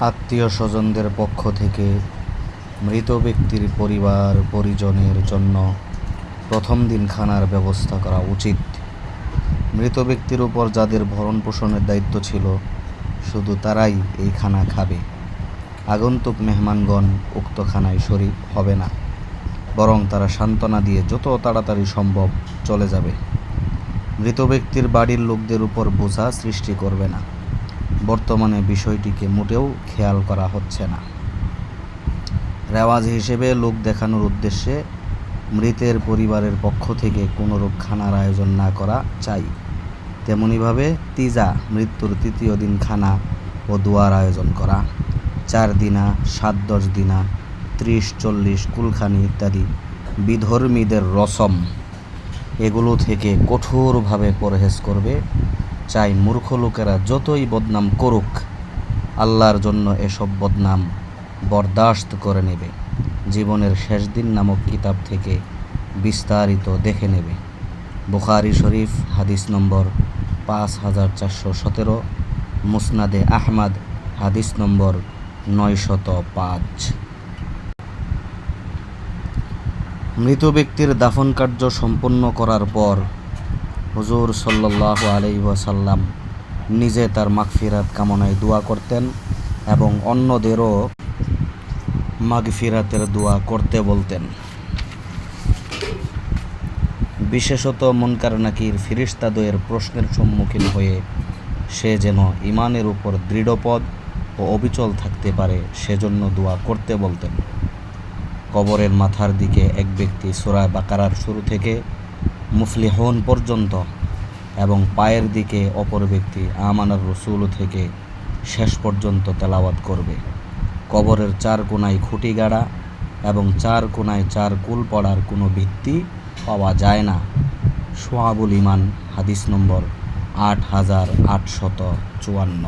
আত্মীয় স্বজনদের পক্ষ থেকে মৃত ব্যক্তির পরিবার পরিজনের জন্য প্রথম দিন খানার ব্যবস্থা করা উচিত। মৃত ব্যক্তির উপর যাদের ভরণ পোষণের দায়িত্ব ছিল, শুধু তারাই এই খানা খাবে। আগন্তুক মেহমানগণ উক্ত খানায় শরিক হবে না, বরং তারা সান্ত্বনা দিয়ে যত তাড়াতাড়ি সম্ভব চলে যাবে। মৃত ব্যক্তির বাড়ির লোকদের উপর বোঝা সৃষ্টি করবে না। বর্তমানে বিষয়টিকে মোটেও খেয়াল করা হচ্ছে না। রেওয়াজ হিসেবে লোক দেখানোর উদ্দেশ্যে মৃতের পরিবারের পক্ষ থেকে কোনোরূপ খানার আয়োজন না করা চাই। তেমনিভাবে তিজা মৃত্যুর তৃতীয় দিন খানা ও দোয়ার আয়োজন করা, চার দিনা, সাত দশ দিনা, ত্রিশ, চল্লিশ, কুলখানি ইত্যাদি বিধর্মীদের রসম, এগুলো থেকে কঠোরভাবে পরহেজ করবে চাই মূর্খ লোকেরা যতই বদনাম করুক, আল্লাহর জন্য এসব বদনাম বরদাস্ত করে নেবে। জীবনের শেষ দিন নামক কিতাব থেকে বিস্তারিত দেখে নেবে। বুখারি শরীফ, হাদিস নম্বর পাঁচ হাজার চারশো সতেরো, মুসনাদে আহমাদ, হাদিস নম্বর নয়শত পাঁচ। মৃত ব্যক্তির দাফন কার্য সম্পন্ন করার পর হুজুর সাল্লাহ আলাই ওয়াসাল্লাম নিজে তার মাগফিরাত কামনায় দোয়া করতেন এবং অন্যদেরও মাগফিরাতের দোয়া করতে বলতেন। বিশেষত মনকার নাকির ফিরিস্তাদয়ের প্রশ্নের সম্মুখীন হয়ে সে যেন ইমানের উপর দৃঢ়পদ ও অবিচল থাকতে পারে, সেজন্য দোয়া করতে বলতেন। কবরের মাথার দিকে এক ব্যক্তি সুরায় বাকারার শুরু থেকে মুফলিহন পর্যন্ত এবং পায়ের দিকে অপর ব্যক্তি আমানার রসুল থেকে শেষ পর্যন্ত তেলাওয়াত করবে। কবরের চার কোনায় খুঁটি গাড়া এবং চার কোনায় চার কুল পড়ার কোনো ভিত্তি পাওয়া যায় না। সোয়াবুল ইমান, হাদিস নম্বর আট হাজার আটশত চুয়ান্ন।